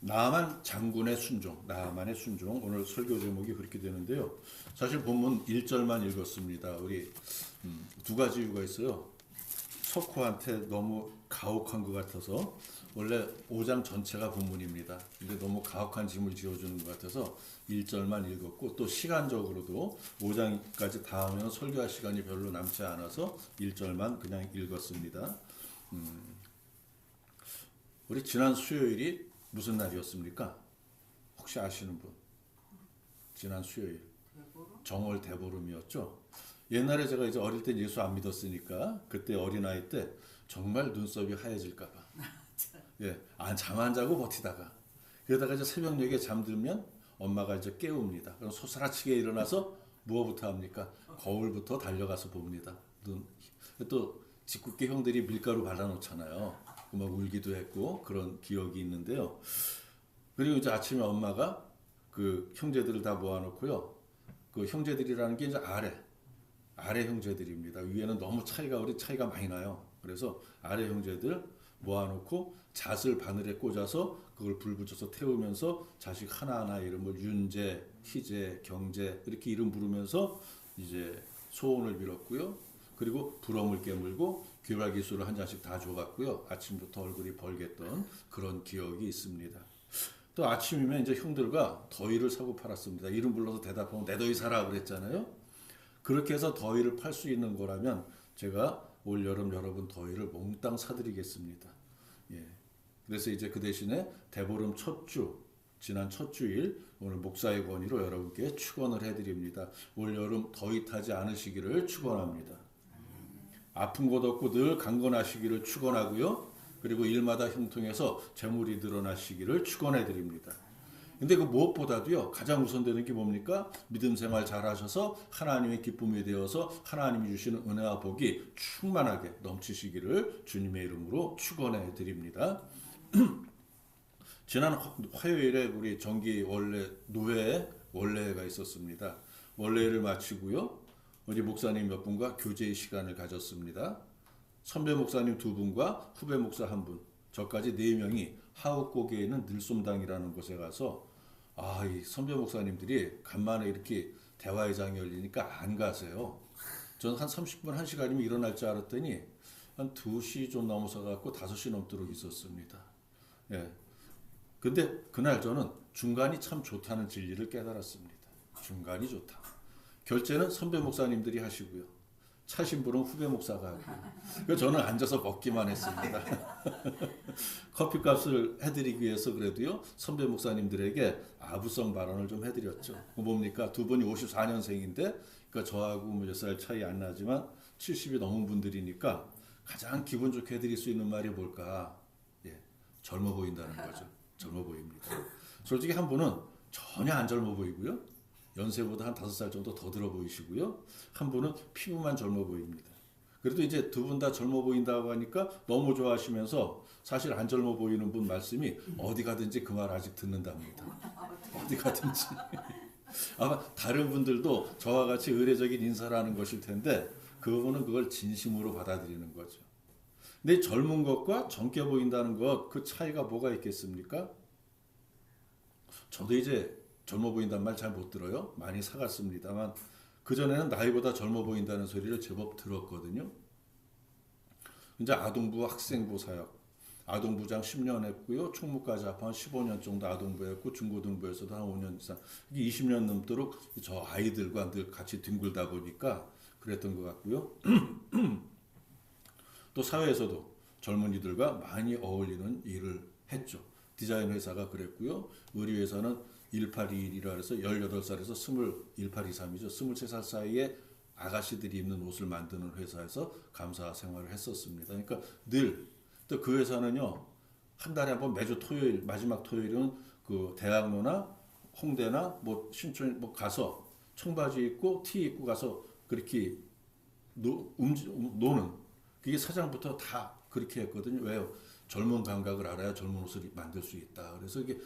나만 장군의 순종, 나만의 순종. 오늘 설교 제목이 그렇게 되는데요. 사실 본문 1절만 읽었습니다. 우리 음, 두 가지 이유가 있어요. 석호한테 너무 가혹한 것 같아서 원래 5장 전체가 본문입니다. 근데 너무 가혹한 짐을 지어주는 것 같아서 1절만 읽었고 또 시간적으로도 5장까지 다 하면 설교할 시간이 별로 남지 않아서 1절만 그냥 읽었습니다. 음, 우리 지난 수요일이 무슨 날이었습니까? 혹시 아시는 분? 지난 수요일 정월 대보름이었죠. 옛날에 제가 이제 어릴 때 예수 안 믿었으니까 그때 어린 아이 때 정말 눈썹이 하얘질까봐 예, 잠 안 자고 버티다가 그러다가 이제 새벽녘에 잠들면 엄마가 이제 깨웁니다. 그럼 소스라치게 일어나서 무엇부터 합니까? 거울부터 달려가서 봅니다. 눈. 또 짓궂게 형들이 밀가루 발라놓잖아요. 막 울기도 했고 그런 기억이 있는데요. 그리고 이제 아침에 엄마가 그 형제들을 다 모아놓고요. 그 형제들이라는 게 이제 아래 아래 형제들입니다. 위에는 너무 차이가 우리 차이가 많이 나요. 그래서 아래 형제들 모아놓고 잣을 바늘에 꽂아서 그걸 불 붙여서 태우면서 자식 하나하나 이름을 윤재, 희재, 경재 이렇게 이름 부르면서 이제 소원을 빌었고요. 그리고 부럼을 깨물고 귀발기술을 한 잔씩 다 줘갖고요. 아침부터 얼굴이 벌겠던 그런 기억이 있습니다. 또 아침이면 이제 형들과 더위를 사고 팔았습니다. 이름 불러서 대답하면 내 더위 사라 그랬잖아요. 그렇게 해서 더위를 팔 수 있는 거라면 제가 올 여름 여러분 더위를 몽땅 사드리겠습니다. 예. 그래서 이제 그 대신에 대보름 첫 주, 지난 첫 주일 오늘 목사의 권위로 여러분께 축원을 해드립니다. 올 여름 더위 타지 않으시기를 축원합니다. 아픈 곳 없고 늘 강건하시기를 축원하고요. 그리고 일마다 형통해서 재물이 늘어나시기를 축원해 드립니다. 근데 그 무엇보다도요 가장 우선되는 게 뭡니까? 믿음 생활 잘하셔서 하나님의 기쁨이 되어서 하나님이 주시는 은혜와 복이 충만하게 넘치시기를 주님의 이름으로 축원해 드립니다. 지난 화요일에 우리 정기 원래 노회 원래가 있었습니다. 원래를 마치고요. 우리 목사님 몇 분과 교제의 시간을 가졌습니다. 선배 목사님 두 분과 후배 목사 한 분, 저까지 네 명이 하옥고개에 있는 늘솜당이라는 곳에 가서 아, 이 선배 목사님들이 간만에 이렇게 대화의 장이 열리니까 안 가세요. 저는 한 30분, 1시간이면 일어날 줄 알았더니 한 2시 좀 넘어서 갖고 5시 넘도록 있었습니다. 예. 근데 그날 저는 중간이 참 좋다는 진리를 깨달았습니다. 중간이 좋다. 결제는 선배 목사님들이 하시고요. 차 신부는 후배 목사가 하고요. 저는 앉아서 먹기만 했습니다. 커피값을 해드리기 위해서 그래도요 선배 목사님들에게 아부성 발언을 좀 해드렸죠. 그 뭡니까 두 분이 54년생인데 그러니까 저하고 뭐몇살 차이 안 나지만 70이 넘은 분들이니까 가장 기분 좋게 해드릴 수 있는 말이 뭘까? 예, 젊어 보인다는 거죠. 젊어 보입니다. 솔직히 한 분은 전혀 안 젊어 보이고요. 연세보다 한 다섯 살 정도 더 들어 보이시고요. 한 분은 피부만 젊어 보입니다. 그래도 이제 두 분 다 젊어 보인다고 하니까 너무 좋아하시면서 사실 안 젊어 보이는 분 말씀이 어디 가든지 그 말 아직 듣는답니다. 어디 가든지. 아마 다른 분들도 저와 같이 의례적인 인사를 하는 것일 텐데 그분은 그걸 진심으로 받아들이는 거죠. 근데 젊은 것과 젊게 보인다는 것 그 차이가 뭐가 있겠습니까? 저도 이제 젊어 보인다는 말 잘 못 들어요. 많이 사갔습니다만 그전에는 나이보다 젊어 보인다는 소리를 제법 들었거든요. 이제 아동부 학생부 사역 아동부장 10년 했고요. 총무까지 합한 15년 정도 아동부 했고 중고등부에서도 한 5년 이상 20년 넘도록 저 아이들과 늘 같이 뒹굴다 보니까 그랬던 것 같고요. 또 사회에서도 젊은이들과 많이 어울리는 일을 했죠. 디자인 회사가 그랬고요. 의류 회사는 1821이라 해서 18살에서 20, 1823이죠. 23살 사이에 아가씨들이 입는 옷을 만드는 회사에서 감사 생활을 했었습니다. 그러니까 늘, 또 그 회사는요, 한 달에 한 번 매주 토요일, 마지막 토요일은 그 대학로나 홍대나 뭐 신촌 뭐 가서 청바지 입고 티 입고 가서 그렇게 노, 음지, 노는 그게 사장부터 다 그렇게 했거든요. 왜요? 젊은 감각을 알아야 젊은 옷을 만들 수 있다. 그래서 이게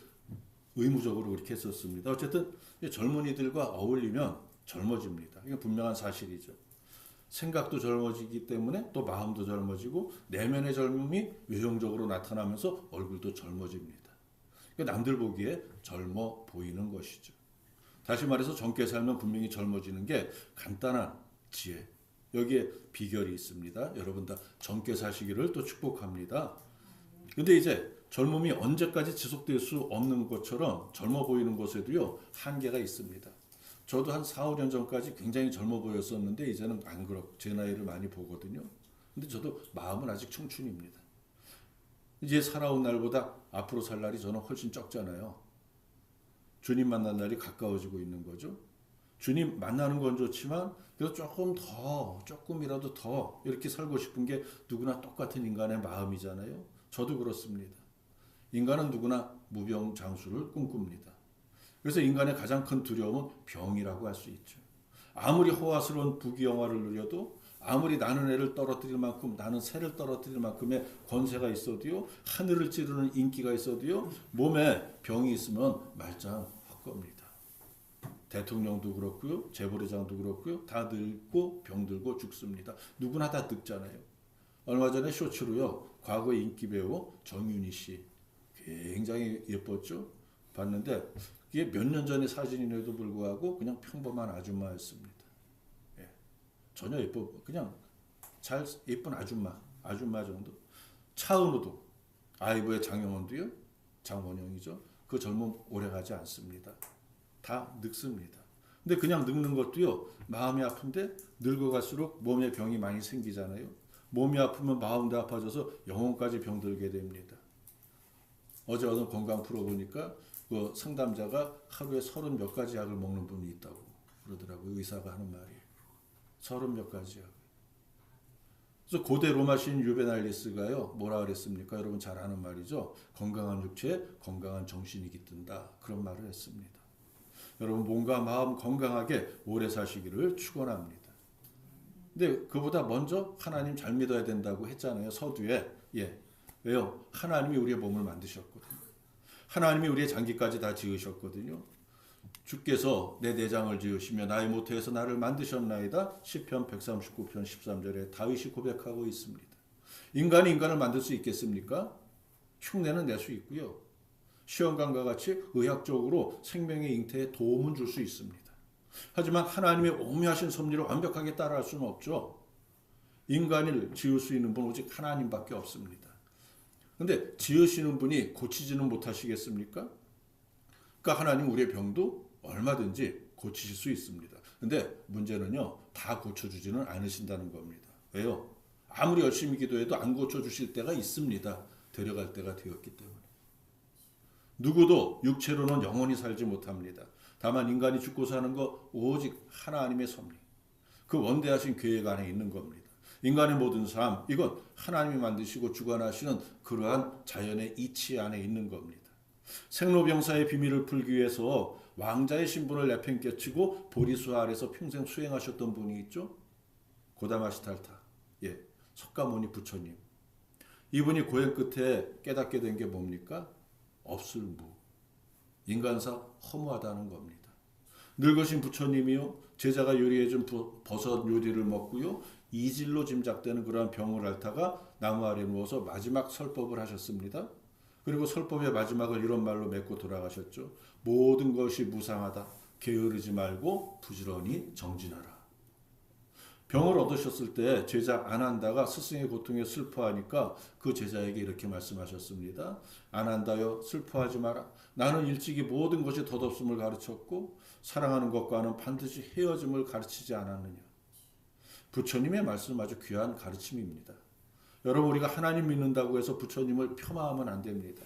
의무적으로 그렇게 했었습니다. 어쨌든 젊은이들과 어울리면 젊어집니다. 이게 분명한 사실이죠. 생각도 젊어지기 때문에 또 마음도 젊어지고 내면의 젊음이 외형적으로 나타나면서 얼굴도 젊어집니다. 그 남들 보기에 젊어 보이는 것이죠. 다시 말해서 젊게 살면 분명히 젊어지는 게 간단한 지혜. 여기에 비결이 있습니다. 여러분 다 젊게 사시기를 또 축복합니다. 근데 이제 젊음이 언제까지 지속될 수 없는 것처럼 젊어 보이는 것에도요 한계가 있습니다. 저도 한 4, 5년 전까지 굉장히 젊어 보였었는데 이제는 안 그렇 제 나이를 많이 보거든요. 근데 저도 마음은 아직 청춘입니다. 이제 살아온 날보다 앞으로 살 날이 저는 훨씬 적잖아요. 주님 만난 날이 가까워지고 있는 거죠. 주님 만나는 건 좋지만 그래도 조금 더 조금이라도 더 이렇게 살고 싶은 게 누구나 똑같은 인간의 마음이잖아요. 저도 그렇습니다. 인간은 누구나 무병장수를 꿈꿉니다. 그래서 인간의 가장 큰 두려움은 병이라고 할 수 있죠. 아무리 호화스러운 부귀영화를 누려도 아무리 나는 애를 떨어뜨릴 만큼 나는 새를 떨어뜨릴 만큼의 권세가 있어도요 하늘을 찌르는 인기가 있어도요 몸에 병이 있으면 말짱 헛겁니다. 대통령도 그렇고요 재벌회장도 그렇고요 다 늙고 병들고 죽습니다. 누구나 다 늙잖아요. 얼마 전에 쇼츠로요 과거 인기 배우 정윤희 씨 굉장히 예뻤죠. 봤는데 이게 몇 년 전의 사진임에도 불구하고 그냥 평범한 아줌마였습니다. 예. 전혀 예뻐 그냥 잘 예쁜 아줌마 아줌마 정도. 차은우도 아이브의 장영원도요 장원영이죠. 그 젊음 오래가지 않습니다. 다 늙습니다. 근데 그냥 늙는 것도요 마음이 아픈데 늙어갈수록 몸에 병이 많이 생기잖아요. 몸이 아프면 마음도 아파져서 영혼까지 병들게 됩니다. 어제 어느 건강 프로 보니까 그 상담자가 하루에 서른 몇 가지 약을 먹는 분이 있다고 그러더라고요. 의사가 하는 말이. 서른 몇 가지 약. 그래서 고대 로마 신 유베날리스가요. 뭐라 그랬습니까? 여러분 잘 아는 말이죠. 건강한 육체에 건강한 정신이 깃든다. 그런 말을 했습니다. 여러분 몸과 마음 건강하게 오래 사시기를 축원합니다. 근데 그보다 먼저 하나님 잘 믿어야 된다고 했잖아요. 서두에. 예. 왜요? 하나님이 우리의 몸을 만드셨거든요. 하나님이 우리의 장기까지 다 지으셨거든요. 주께서 내 내장을 지으시며 나의 모태에서 나를 만드셨나이다. 시편 139편 13절에 다윗이 고백하고 있습니다. 인간이 인간을 만들 수 있겠습니까? 흉내는 낼 수 있고요. 시험관과 같이 의학적으로 생명의 잉태에 도움은 줄 수 있습니다. 하지만 하나님의 오묘하신 섭리를 완벽하게 따라할 수는 없죠. 인간을 지을 수 있는 분 오직 하나님밖에 없습니다. 근데 지으시는 분이 고치지는 못하시겠습니까? 그러니까 하나님 우리의 병도 얼마든지 고치실 수 있습니다. 근데 문제는요, 다 고쳐주지는 않으신다는 겁니다. 왜요? 아무리 열심히 기도해도 안 고쳐주실 때가 있습니다. 데려갈 때가 되었기 때문에. 누구도 육체로는 영원히 살지 못합니다. 다만 인간이 죽고 사는 거 오직 하나님의 섭리. 그 원대하신 계획 안에 있는 겁니다. 인간의 모든 삶, 이건 하나님이 만드시고 주관하시는 그러한 자연의 이치 안에 있는 겁니다. 생로병사의 비밀을 풀기 위해서 왕자의 신분을 내팽개치고 보리수 아래서 평생 수행하셨던 분이 있죠. 고다마시탈타, 예, 석가모니 부처님. 이분이 고행 끝에 깨닫게 된 게 뭡니까? 없을 무. 인간사 허무하다는 겁니다. 늙으신 부처님이요, 제자가 요리해준 버섯 요리를 먹고요, 이질로 짐작되는 그러한 병을 앓다가 나무 아래 누워서 마지막 설법을 하셨습니다. 그리고 설법의 마지막을 이런 말로 맺고 돌아가셨죠. 모든 것이 무상하다. 게으르지 말고 부지런히 정진하라. 병을 얻으셨을 때 제자 안한다가 스승의 고통에 슬퍼하니까 그 제자에게 이렇게 말씀하셨습니다. 안 한다여 슬퍼하지 마라. 나는 일찍이 모든 것이 덧없음을 가르쳤고 사랑하는 것과는 반드시 헤어짐을 가르치지 않았느냐. 부처님의 말씀 아주 귀한 가르침입니다. 여러분 우리가 하나님 믿는다고 해서 부처님을 폄하하면 안 됩니다.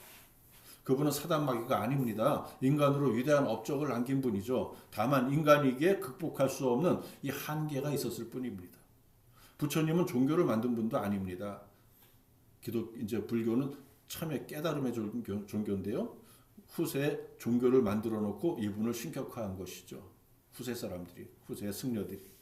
그분은 사단 마귀가 아닙니다. 인간으로 위대한 업적을 남긴 분이죠. 다만 인간이기에 극복할 수 없는 이 한계가 있었을 뿐입니다. 부처님은 종교를 만든 분도 아닙니다. 기독 이제 불교는 참의 깨달음의 종교, 종교인데요. 후세 종교를 만들어 놓고 이분을 신격화한 것이죠. 후세 사람들이, 후세 승려들이.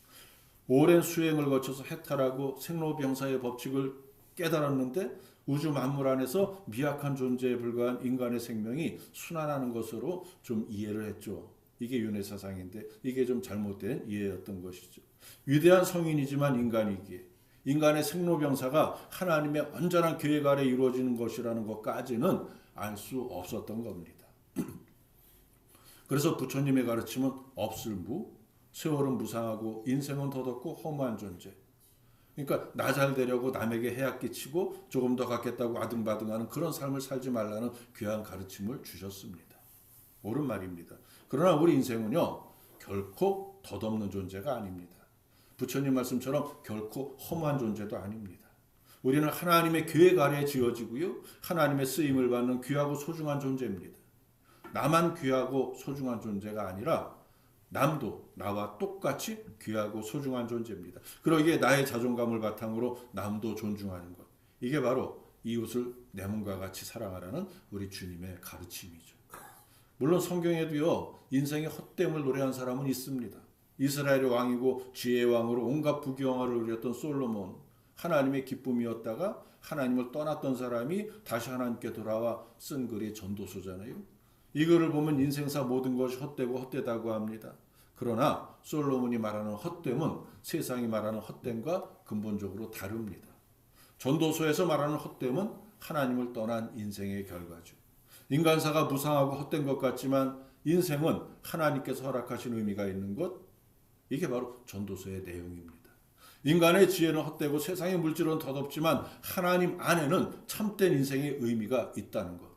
오랜 수행을 거쳐서 해탈하고 생로병사의 법칙을 깨달았는데 우주 만물 안에서 미약한 존재에 불과한 인간의 생명이 순환하는 것으로 좀 이해를 했죠. 이게 윤회 사상인데 이게 좀 잘못된 이해였던 것이죠. 위대한 성인이지만 인간이기에 인간의 생로병사가 하나님의 온전한 계획 아래 이루어지는 것이라는 것까지는 알 수 없었던 겁니다. 그래서 부처님의 가르침은 없을 무, 세월은 무상하고 인생은 더덥고 허무한 존재. 그러니까 나 잘 되려고 남에게 해악 끼치고 조금 더 갖겠다고 아등바등하는 그런 삶을 살지 말라는 귀한 가르침을 주셨습니다. 옳은 말입니다. 그러나 우리 인생은요 결코 덧없는 존재가 아닙니다. 부처님 말씀처럼 결코 허무한 존재도 아닙니다. 우리는 하나님의 계획 아래 지어지고요 하나님의 쓰임을 받는 귀하고 소중한 존재입니다. 나만 귀하고 소중한 존재가 아니라 남도 나와 똑같이 귀하고 소중한 존재입니다. 그러기에 나의 자존감을 바탕으로 남도 존중하는 것. 이게 바로 이웃을 내 몸과 같이 사랑하라는 우리 주님의 가르침이죠. 물론 성경에도요, 인생의 헛됨을 노래한 사람은 있습니다. 이스라엘의 왕이고 지혜의 왕으로 온갖 부귀영화를 누렸던 솔로몬. 하나님의 기쁨이었다가 하나님을 떠났던 사람이 다시 하나님께 돌아와 쓴 글이 전도서잖아요. 이 글을 보면 인생사 모든 것이 헛되고 헛되다고 합니다. 그러나 솔로몬이 말하는 헛됨은 세상이 말하는 헛됨과 근본적으로 다릅니다. 전도서에서 말하는 헛됨은 하나님을 떠난 인생의 결과죠. 인간사가 무상하고 헛된 것 같지만 인생은 하나님께서 허락하신 의미가 있는 것, 이게 바로 전도서의 내용입니다. 인간의 지혜는 헛되고 세상의 물질은 덧없지만 하나님 안에는 참된 인생의 의미가 있다는 것.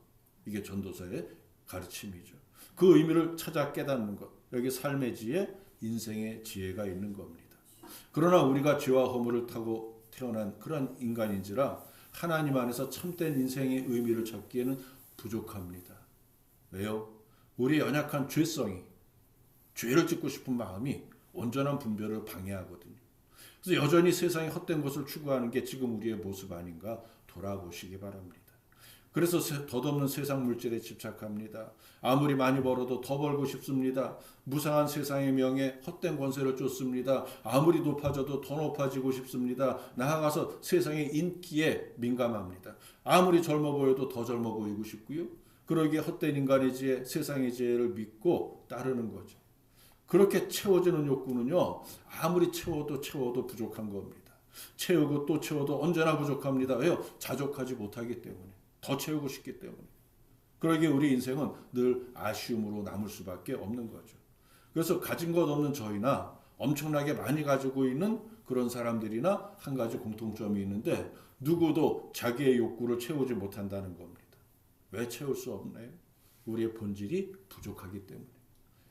이게 전도서의 가르침이죠. 그 의미를 찾아 깨닫는 것. 여기 삶의 지혜, 인생의 지혜가 있는 겁니다. 그러나 우리가 죄와 허물을 타고 태어난 그런 인간인지라 하나님 안에서 참된 인생의 의미를 찾기에는 부족합니다. 왜요? 우리 연약한 죄성이 죄를 짓고 싶은 마음이 온전한 분별을 방해하거든요. 그래서 여전히 세상의 헛된 것을 추구하는 게 지금 우리의 모습 아닌가 돌아보시기 바랍니다. 그래서 덧없는 세상 물질에 집착합니다. 아무리 많이 벌어도 더 벌고 싶습니다. 무상한 세상의 명예, 헛된 권세를 쫓습니다. 아무리 높아져도 더 높아지고 싶습니다. 나아가서 세상의 인기에 민감합니다. 아무리 젊어 보여도 더 젊어 보이고 싶고요. 그러기에 헛된 인간의 지혜, 세상의 지혜를 믿고 따르는 거죠. 그렇게 채워지는 욕구는요, 아무리 채워도 채워도 부족한 겁니다. 채우고 또 채워도 언제나 부족합니다. 왜요? 자족하지 못하기 때문에. 더 채우고 싶기 때문에. 그러기에 우리 인생은 늘 아쉬움으로 남을 수밖에 없는 거죠. 그래서 가진 것 없는 저희나 엄청나게 많이 가지고 있는 그런 사람들이나 한 가지 공통점이 있는데 누구도 자기의 욕구를 채우지 못한다는 겁니다. 왜 채울 수 없나요? 우리의 본질이 부족하기 때문에.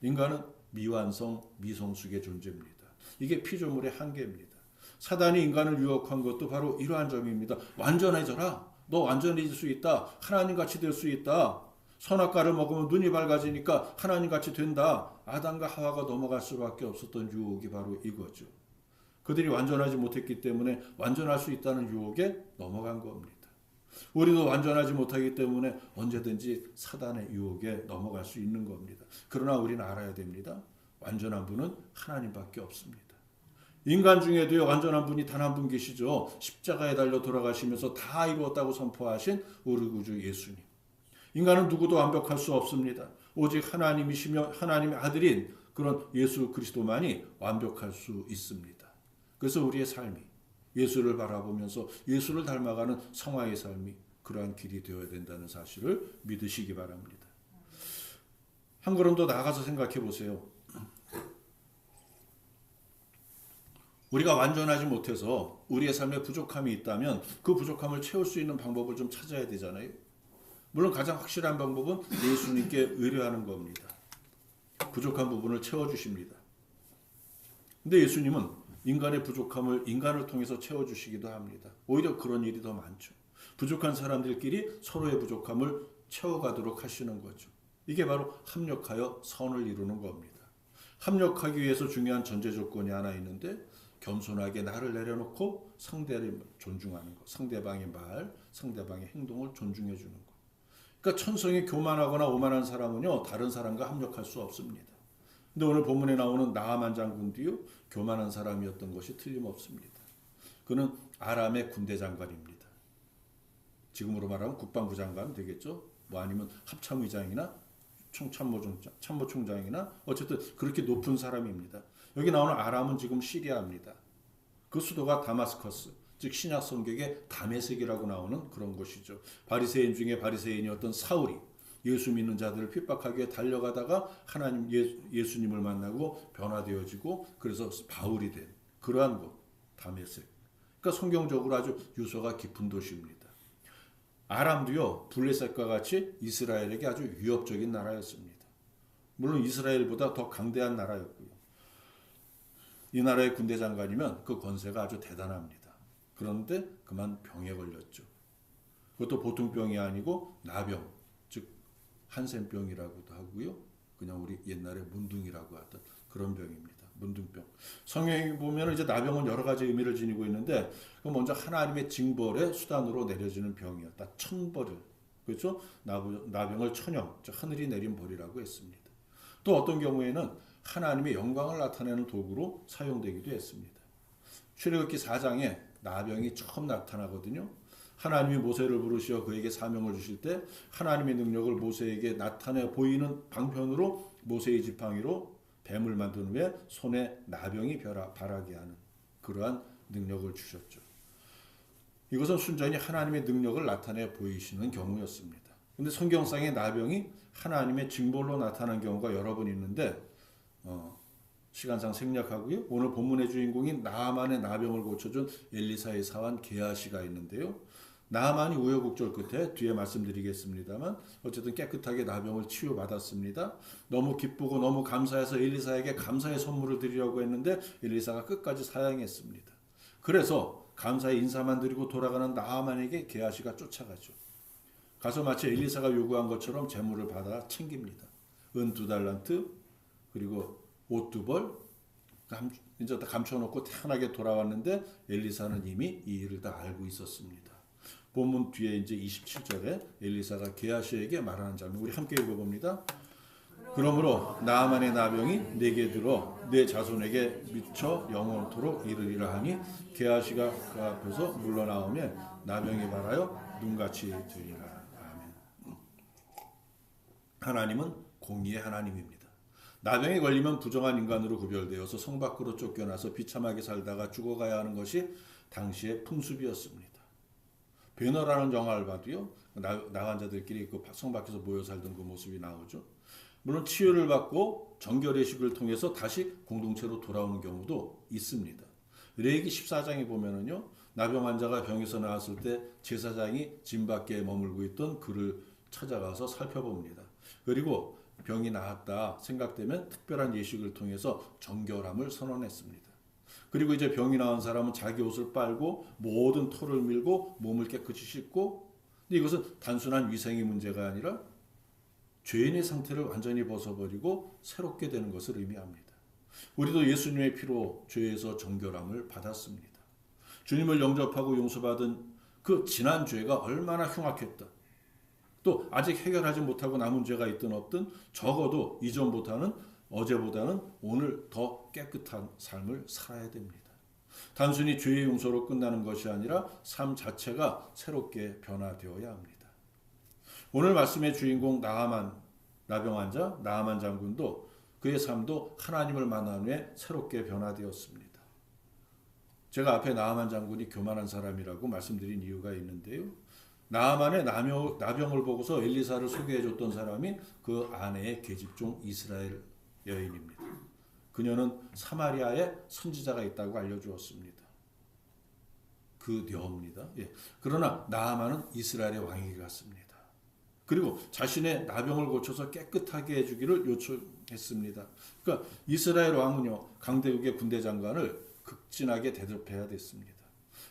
인간은 미완성, 미성숙의 존재입니다. 이게 피조물의 한계입니다. 사단이 인간을 유혹한 것도 바로 이러한 점입니다. 완전해져라. 너 완전해질 수 있다. 하나님 같이 될 수 있다. 선악과를 먹으면 눈이 밝아지니까 하나님 같이 된다. 아담과 하와가 넘어갈 수밖에 없었던 유혹이 바로 이거죠. 그들이 완전하지 못했기 때문에 완전할 수 있다는 유혹에 넘어간 겁니다. 우리도 완전하지 못하기 때문에 언제든지 사단의 유혹에 넘어갈 수 있는 겁니다. 그러나 우리는 알아야 됩니다. 완전한 분은 하나님밖에 없습니다. 인간 중에도요 완전한 분이 단 한 분 계시죠. 십자가에 달려 돌아가시면서 다 이루었다고 선포하신 우리 구주 예수님. 인간은 누구도 완벽할 수 없습니다. 오직 하나님이시며 하나님의 아들인 그런 예수 그리스도만이 완벽할 수 있습니다. 그래서 우리의 삶이 예수를 바라보면서 예수를 닮아가는 성화의 삶이 그러한 길이 되어야 된다는 사실을 믿으시기 바랍니다. 한 걸음 더 나가서 생각해 보세요. 우리가 완전하지 못해서 우리의 삶에 부족함이 있다면 그 부족함을 채울 수 있는 방법을 좀 찾아야 되잖아요. 물론 가장 확실한 방법은 예수님께 의뢰하는 겁니다. 부족한 부분을 채워주십니다. 근데 예수님은 인간의 부족함을 인간을 통해서 채워주시기도 합니다. 오히려 그런 일이 더 많죠. 부족한 사람들끼리 서로의 부족함을 채워가도록 하시는 거죠. 이게 바로 합력하여 선을 이루는 겁니다. 합력하기 위해서 중요한 전제 조건이 하나 있는데 겸손하게 나를 내려놓고 상대를 존중하는 것, 상대방의 말, 상대방의 행동을 존중해 주는 것. 그러니까 천성이 교만하거나 오만한 사람은요 다른 사람과 합력할 수 없습니다. 근데 오늘 본문에 나오는 나하만 장군도요 교만한 사람이었던 것이 틀림없습니다. 그는 아람의 군대 장관입니다. 지금으로 말하면 국방부 장관 되겠죠. 뭐 아니면 합참의장이나 총참모총장, 참모총장이나 어쨌든 그렇게 높은 사람입니다. 여기 나오는 아람은 지금 시리아입니다. 그 수도가 다마스커스, 즉 신약 성경의 다메섹이라고 나오는 그런 곳이죠. 바리새인 중에 바리새인이었던 사울이 예수 믿는 자들을 핍박하기 위해 달려가다가 하나님 예, 예수 님을 만나고 변화되어지고 그래서 바울이 된 그러한 곳 다메섹. 그러니까 성경적으로 아주 유서가 깊은 도시입니다. 아람도요 블레셋과 같이 이스라엘에게 아주 위협적인 나라였습니다. 물론 이스라엘보다 더 강대한 나라였고요. 이 나라의 군대 장관이면 그 권세가 아주 대단합니다. 그런데 그만 병에 걸렸죠. 그것도 보통 병이 아니고 나병, 즉 한센병이라고도 하고요. 그냥 우리 옛날에 문둥이라고 하던 그런 병입니다. 문둥병. 성경에 보면 이제 나병은 여러 가지 의미를 지니고 있는데 그 먼저 하나님의 징벌의 수단으로 내려지는 병이었다. 천벌을 그렇죠? 나병을 천영, 즉 하늘이 내린 벌이라고 했습니다. 또 어떤 경우에는 하나님의 영광을 나타내는 도구로 사용되기도 했습니다. 출애굽기 4장에 나병이 처음 나타나거든요. 하나님이 모세를 부르시어 그에게 사명을 주실 때 하나님의 능력을 모세에게 나타내 보이는 방편으로 모세의 지팡이로 뱀을 만든 후에 손에 나병이 발하게 하는 그러한 능력을 주셨죠. 이것은 순전히 하나님의 능력을 나타내 보이시는 경우였습니다. 근데 성경상의 나병이 하나님의 징벌로 나타난 경우가 여러 번 있는데 어, 시간상 생략하고요. 오늘 본문의 주인공인 나만의 나병을 고쳐준 엘리사의 사환 게하시가 있는데요. 나만이 우여곡절 끝에 뒤에 말씀드리겠습니다만 어쨌든 깨끗하게 나병을 치유받았습니다. 너무 기쁘고 너무 감사해서 엘리사에게 감사의 선물을 드리려고 했는데 엘리사가 끝까지 사양했습니다. 그래서 감사의 인사만 드리고 돌아가는 나만에게 게하시가 쫓아가죠. 가서 마치 엘리사가 요구한 것처럼 재물을 받아 챙깁니다. 은 두 달란트 그리고 옷 두 벌, 이제 다 감춰놓고 태연하게 돌아왔는데 엘리사는 이미 이 일을 다 알고 있었습니다. 본문 뒤에 이제 27절에 엘리사가 게하시에게 말하는 장면 우리 함께 읽어봅니다. 그러므로 나만의 나병이 내게 들어 내 자손에게 미쳐 영원토록 이르리라 하니 게하시가 그 앞에서 물러나오며 나병이 말하여 눈같이 되리라. 아멘. 하나님은 공의의 하나님입니다. 나병에 걸리면 부정한 인간으로 구별되어서 성 밖으로 쫓겨나서 비참하게 살다가 죽어가야 하는 것이 당시의 풍습이었습니다. 배너라는 영화를 봐도요. 나, 나환자들끼리 그 성 밖에서 모여 살던 그 모습이 나오죠. 물론 치유를 받고 정결의식을 통해서 다시 공동체로 돌아오는 경우도 있습니다. 레기 14장에 보면은요. 나병 환자가 병에서 나왔을 때 제사장이 진 밖에 머물고 있던 그를 찾아가서 살펴봅니다. 그리고 병이 나았다 생각되면 특별한 예식을 통해서 정결함을 선언했습니다. 그리고 이제 병이 나은 사람은 자기 옷을 빨고 모든 털을 밀고 몸을 깨끗이 씻고 근데 이것은 단순한 위생의 문제가 아니라 죄인의 상태를 완전히 벗어버리고 새롭게 되는 것을 의미합니다. 우리도 예수님의 피로 죄에서 정결함을 받았습니다. 주님을 영접하고 용서받은 그 지난 죄가 얼마나 흉악했다. 또 아직 해결하지 못하고 남은 죄가 있든 없든 적어도 이전보다는 어제보다는 오늘 더 깨끗한 삶을 살아야 됩니다. 단순히 죄의 용서로 끝나는 것이 아니라 삶 자체가 새롭게 변화되어야 합니다. 오늘 말씀의 주인공 나하만 나병 환자 나하만 장군도 그의 삶도 하나님을 만난 후에 새롭게 변화되었습니다. 제가 앞에 나하만 장군이 교만한 사람이라고 말씀드린 이유가 있는데요. 나하만의 나병을 보고서 엘리사를 소개해 줬던 사람이 그 아내의 계집종 이스라엘 여인입니다. 그녀는 사마리아에 선지자가 있다고 알려주었습니다. 그 녀입니다. 예. 그러나 나아만은 이스라엘의 왕에게 갔습니다. 그리고 자신의 나병을 고쳐서 깨끗하게 해주기를 요청했습니다. 그러니까 이스라엘 왕은요 강대국의 군대 장관을 극진하게 대접해야 됐습니다.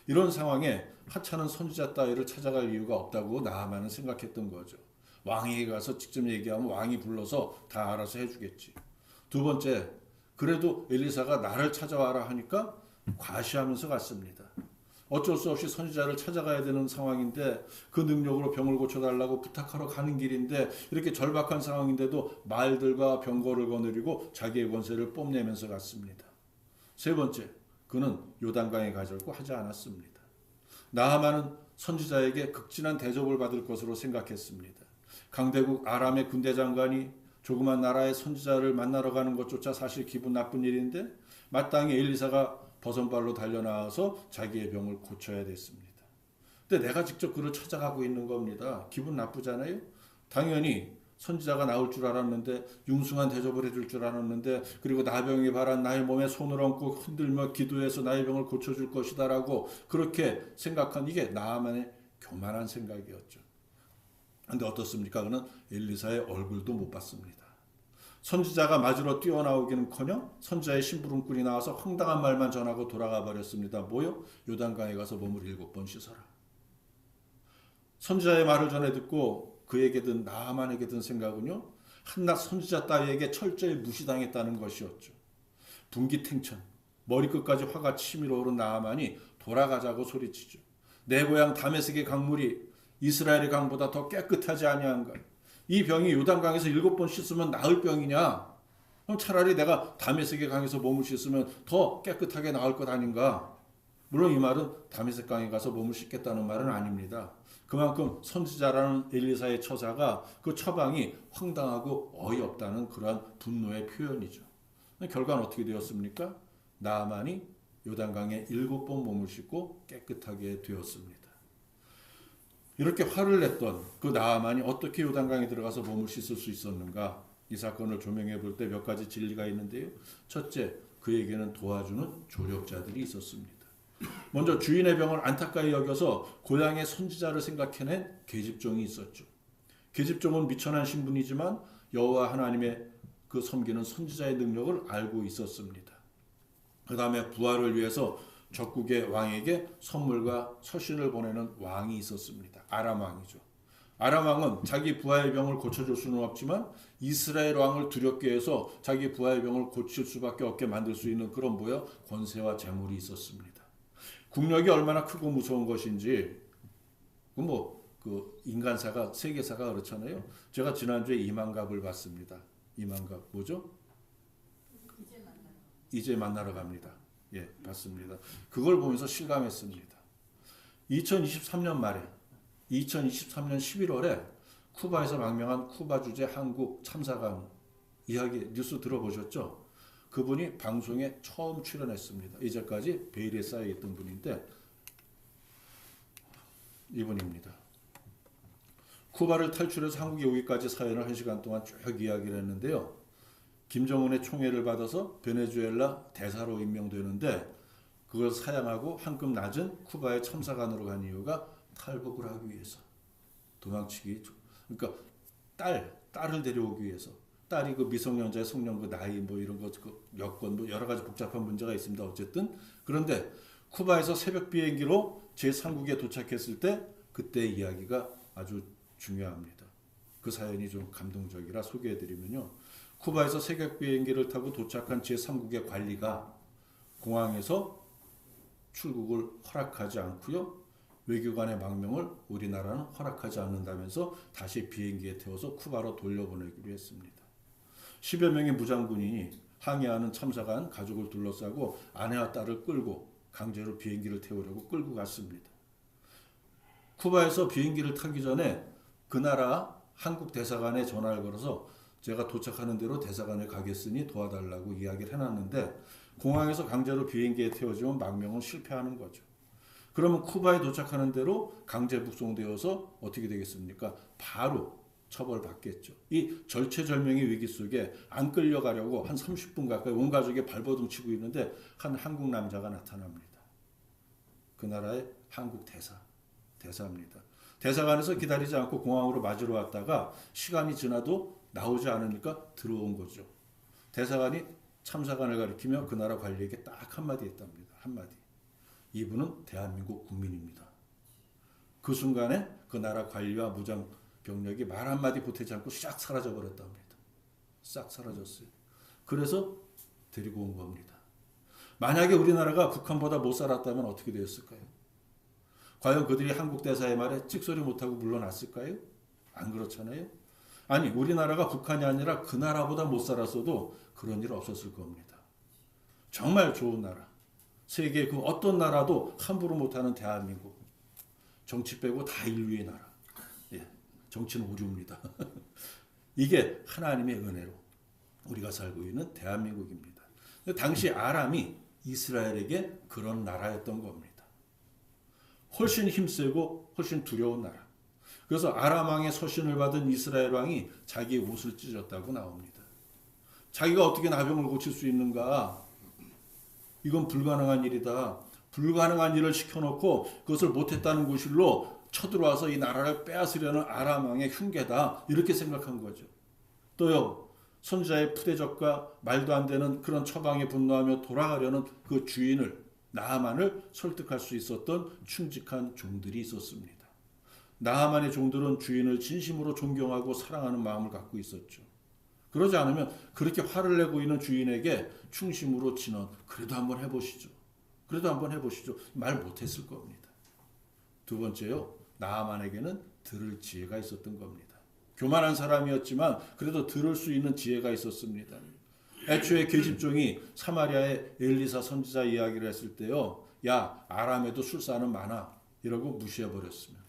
이런 상황에 하찮은 선지자 따위를 찾아갈 이유가 없다고 나아만은 생각했던 거죠. 왕에게 가서 직접 얘기하면 왕이 불러서 다 알아서 해주겠지. 두 번째, 그래도 엘리사가 나를 찾아와라 하니까 과시하면서 갔습니다. 어쩔 수 없이 선지자를 찾아가야 되는 상황인데 그 능력으로 병을 고쳐달라고 부탁하러 가는 길인데 이렇게 절박한 상황인데도 말들과 병거를 거느리고 자기의 권세를 뽐내면서 갔습니다. 세 번째, 그는 요단강에 가자고 하지 않았습니다. 나하만은 선지자에게 극진한 대접을 받을 것으로 생각했습니다. 강대국 아람의 군대 장관이 조그만 나라의 선지자를 만나러 가는 것조차 사실 기분 나쁜 일인데 마땅히 엘리사가 버선발로 달려나와서 자기의 병을 고쳐야 됐습니다. 근데 내가 직접 그를 찾아가고 있는 겁니다. 기분 나쁘잖아요. 당연히 선지자가 나올 줄 알았는데 융숭한 대접을 해줄 줄 알았는데 그리고 나병이 바란 나의 몸에 손을 얹고 흔들며 기도해서 나의 병을 고쳐줄 것이다라고 그렇게 생각한 이게 나만의 교만한 생각이었죠. 근데 어떻습니까? 그는 엘리사의 얼굴도 못 봤습니다. 선지자가 맞으러 뛰어나오기는커녕 선지자의 심부름꾼이 나와서 황당한 말만 전하고 돌아가 버렸습니다. 뭐요? 요단강에 가서 몸을 일곱 번 씻어라. 선지자의 말을 전해 듣고 그에게 든 나만에게 든 생각은요. 한낱 선지자 따위에게 철저히 무시당했다는 것이었죠. 분기탱천 머리끝까지 화가 치밀어 오른 나만이 돌아가자고 소리치죠. 내 고향 다메섹의 강물이 이스라엘의 강보다 더 깨끗하지 아니한가? 이 병이 요단강에서 일곱 번 씻으면 나을 병이냐? 그럼 차라리 내가 다메섹의 강에서 몸을 씻으면 더 깨끗하게 나을 것 아닌가? 물론 이 말은 다메섹 강에 가서 몸을 씻겠다는 말은 아닙니다. 그만큼 선지자라는 엘리사의 처사가 그 처방이 황당하고 어이없다는 그러한 분노의 표현이죠. 결과는 어떻게 되었습니까? 나만이 요단강에 일곱 번 몸을 씻고 깨끗하게 되었습니다. 이렇게 화를 냈던 그 나만이 어떻게 요단강에 들어가서 몸을 씻을 수 있었는가? 이 사건을 조명해 볼 때 몇 가지 진리가 있는데요. 첫째, 그에게는 도와주는 조력자들이 있었습니다. 먼저 주인의 병을 안타까이 여겨서 고향의 선지자를 생각해낸 계집종이 있었죠. 계집종은 미천한 신분이지만 여호와 하나님의 그 섬기는 선지자의 능력을 알고 있었습니다. 그 다음에 부활을 위해서 적국의 왕에게 선물과 서신을 보내는 왕이 있었습니다. 아람 왕이죠. 아람 왕은 자기 부하의 병을 고쳐줄 수는 없지만 이스라엘 왕을 두렵게 해서 자기 부하의 병을 고칠 수밖에 없게 만들 수 있는 그런 뭐야 권세와 재물이 있었습니다. 국력이 얼마나 크고 무서운 것인지 뭐 그 인간사가 세계사가 그렇잖아요. 제가 지난주에 이만갑을 봤습니다. 이만갑 뭐죠? 이제 만나러 갑니다. 예, 봤습니다. 그걸 보면서 실감했습니다. 2023년 말에 2023년 11월에 쿠바에서 망명한 쿠바 주재 한국 참사관 이야기 뉴스 들어보셨죠? 그분이 방송에 처음 출연했습니다. 이제까지 베일에 쌓여 있던 분인데 이분입니다. 쿠바를 탈출해서 한국에 오기까지 사연을 한 시간 동안 쭉 이야기를 했는데요. 김정은의 총애를 받아서 베네수엘라 대사로 임명되는데 그걸 사양하고 한급 낮은 쿠바의 참사관으로 간 이유가 탈북을 하기 위해서 도망치기 그러니까 딸 딸을 데려오기 위해서 딸이 그 미성년자의 성년 그 나이 뭐 이런 거그 여건 뭐 여러 가지 복잡한 문제가 있습니다 어쨌든 그런데 쿠바에서 새벽 비행기로 제 3국에 도착했을 때 그때 이야기가 아주 중요합니다 그 사연이 좀 감동적이라 소개해드리면요 쿠바에서 새벽 비행기를 타고 도착한 제3국의 관리가 공항에서 출국을 허락하지 않고요. 외교관의 망명을 우리나라는 허락하지 않는다면서 다시 비행기에 태워서 쿠바로 돌려보내기로 했습니다. 10여 명의 무장군인이 항해하는 참사관 가족을 둘러싸고 아내와 딸을 끌고 강제로 비행기를 태우려고 끌고 갔습니다. 쿠바에서 비행기를 타기 전에 그 나라 한국 대사관에 전화를 걸어서 제가 도착하는 대로 대사관에 가겠으니 도와달라고 이야기를 해놨는데 공항에서 강제로 비행기에 태워지면 망명은 실패하는 거죠. 그러면 쿠바에 도착하는 대로 강제 북송되어서 어떻게 되겠습니까? 바로 처벌받겠죠. 이 절체절명의 위기 속에 안 끌려가려고 한 30분 가까이 온 가족이 발버둥 치고 있는데 한 한국 남자가 나타납니다. 그 나라의 한국 대사, 대사입니다. 대사관에서 기다리지 않고 공항으로 맞으러 왔다가 시간이 지나도 나오지 않으니까 들어온 거죠. 대사관이 참사관을 가리키며 그 나라 관리에게 딱 한마디 했답니다. 한마디. 이분은 대한민국 국민입니다. 그 순간에 그 나라 관리와 무장 병력이 말 한마디 보태지 않고 싹 사라져 버렸답니다. 싹 사라졌어요. 그래서 데리고 온 겁니다. 만약에 우리나라가 북한보다 못 살았다면 어떻게 되었을까요? 과연 그들이 한국 대사의 말에 찍소리 못하고 물러났을까요? 안 그렇잖아요. 아니 우리나라가 북한이 아니라 그 나라보다 못 살았어도 그런 일 없었을 겁니다. 정말 좋은 나라. 세계 그 어떤 나라도 함부로 못하는 대한민국. 정치 빼고 다 인류의 나라. 예, 정치는 오류입니다. 이게 하나님의 은혜로 우리가 살고 있는 대한민국입니다. 당시 아람이 이스라엘에게 그런 나라였던 겁니다. 훨씬 힘세고 훨씬 두려운 나라. 그래서 아람 왕의 서신을 받은 이스라엘 왕이 자기 옷을 찢었다고 나옵니다. 자기가 어떻게 나병을 고칠 수 있는가? 이건 불가능한 일이다. 불가능한 일을 시켜놓고 그것을 못했다는 구실로 쳐들어와서 이 나라를 빼앗으려는 아람 왕의 흉계다. 이렇게 생각한 거죠. 또요. 선지자의 푸대접과 말도 안 되는 그런 처방에 분노하며 돌아가려는 그 주인을 나하만을 설득할 수 있었던 충직한 종들이 있었습니다. 나하만의 종들은 주인을 진심으로 존경하고 사랑하는 마음을 갖고 있었죠. 그러지 않으면 그렇게 화를 내고 있는 주인에게 충심으로 진언 그래도 한번 해보시죠. 그래도 한번 해보시죠. 말 못했을 겁니다. 두 번째요. 나하만에게는 들을 지혜가 있었던 겁니다. 교만한 사람이었지만 그래도 들을 수 있는 지혜가 있었습니다. 애초에 계집종이 사마리아의 엘리사 선지자 이야기를 했을 때요. 야 아람에도 술사는 많아 이러고 무시해 버렸으면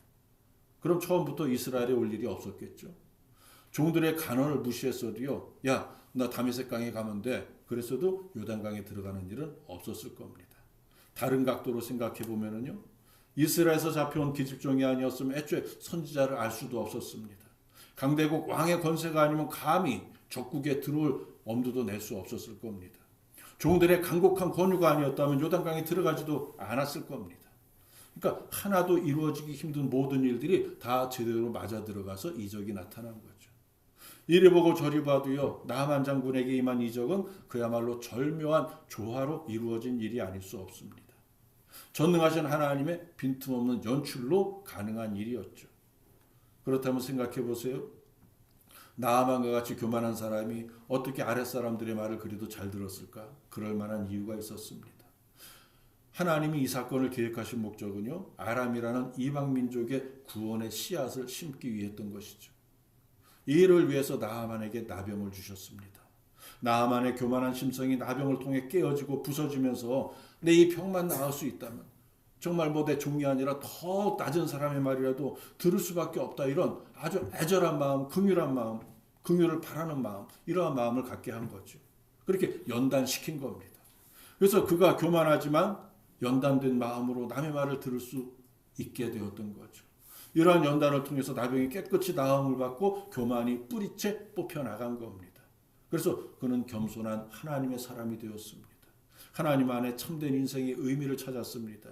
그럼 처음부터 이스라엘에 올 일이 없었겠죠. 종들의 간언을 무시했어도요. 야 나 다메섹 강에 가면 돼. 그랬어도 요단강에 들어가는 일은 없었을 겁니다. 다른 각도로 생각해 보면은요. 이스라엘에서 잡혀온 기집종이 아니었으면 애초에 선지자를 알 수도 없었습니다. 강대국 왕의 권세가 아니면 감히 적국에 들어올 엄두도 낼 수 없었을 겁니다. 종들의 간곡한 권유가 아니었다면 요단강에 들어가지도 않았을 겁니다. 그러니까 하나도 이루어지기 힘든 모든 일들이 다 제대로 맞아 들어가서 이적이 나타난 거죠. 이리 보고 저리 봐도요. 나만 장군에게 임한 이적은 그야말로 절묘한 조화로 이루어진 일이 아닐 수 없습니다. 전능하신 하나님의 빈틈없는 연출로 가능한 일이었죠. 그렇다면 생각해 보세요. 나아만과 같이 교만한 사람이 어떻게 아랫사람들의 말을 그리도 잘 들었을까? 그럴 만한 이유가 있었습니다. 하나님이 이 사건을 계획하신 목적은요. 아람이라는 이방 민족의 구원의 씨앗을 심기 위했던 것이죠. 이 일을 위해서 나아만에게 나병을 주셨습니다. 나아만의 교만한 심성이 나병을 통해 깨어지고 부서지면서 내이 병만 나을 수 있다면 정말 뭐 내 종이 아니라 더 낮은 사람의 말이라도 들을 수밖에 없다 이런 아주 애절한 마음, 긍휼한 마음, 긍휼을 바라는 마음 이러한 마음을 갖게 한 거죠. 그렇게 연단시킨 겁니다. 그래서 그가 교만하지만 연단된 마음으로 남의 말을 들을 수 있게 되었던 거죠. 이러한 연단을 통해서 나병이 깨끗이 나음을 받고 교만이 뿌리채 뽑혀 나간 겁니다. 그래서 그는 겸손한 하나님의 사람이 되었습니다. 하나님 안에 참된 인생의 의미를 찾았습니다.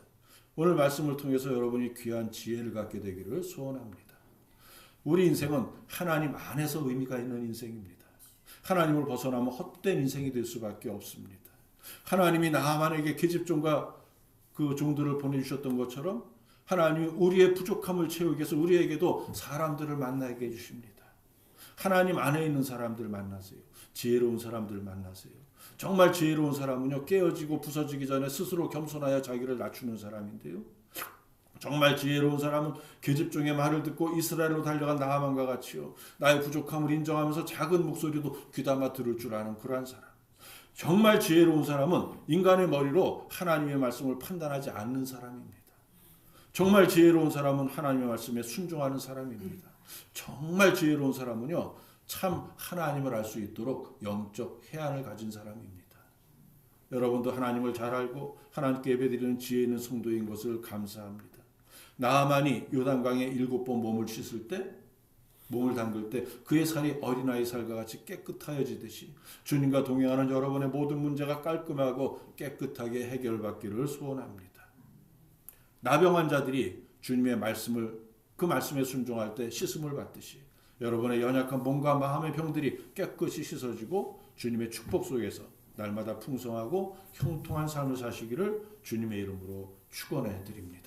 오늘 말씀을 통해서 여러분이 귀한 지혜를 갖게 되기를 소원합니다. 우리 인생은 하나님 안에서 의미가 있는 인생입니다. 하나님을 벗어나면 헛된 인생이 될 수밖에 없습니다. 하나님이 나만에게 계집종과 그 종들을 보내주셨던 것처럼 하나님이 우리의 부족함을 채우기 위해서 우리에게도 사람들을 만나게 해주십니다. 하나님 안에 있는 사람들 만나세요. 지혜로운 사람들 만나세요. 정말 지혜로운 사람은요 깨어지고 부서지기 전에 스스로 겸손하여 자기를 낮추는 사람인데요. 정말 지혜로운 사람은 계집종의 말을 듣고 이스라엘로 달려간 나하만과 같이요 나의 부족함을 인정하면서 작은 목소리도 귀담아 들을 줄 아는 그러한 사람. 정말 지혜로운 사람은 인간의 머리로 하나님의 말씀을 판단하지 않는 사람입니다. 정말 지혜로운 사람은 하나님의 말씀에 순종하는 사람입니다. 정말 지혜로운 사람은요 참 하나님을 알 수 있도록 영적 해안을 가진 사람입니다. 여러분도 하나님을 잘 알고 하나님께 예배드리는 지혜 있는 성도인 것을 감사합니다. 나아만이 요단강에 일곱 번 몸을 씻을 때 몸을 담글 때 그의 살이 어린아이 살과 같이 깨끗하여지듯이 주님과 동행하는 여러분의 모든 문제가 깔끔하고 깨끗하게 해결받기를 소원합니다. 나병 환자들이 주님의 말씀을 그 말씀에 순종할 때 씻음을 받듯이 여러분의 연약한 몸과 마음의 병들이 깨끗이 씻어지고 주님의 축복 속에서 날마다 풍성하고 형통한 삶을 사시기를 주님의 이름으로 축원해 드립니다.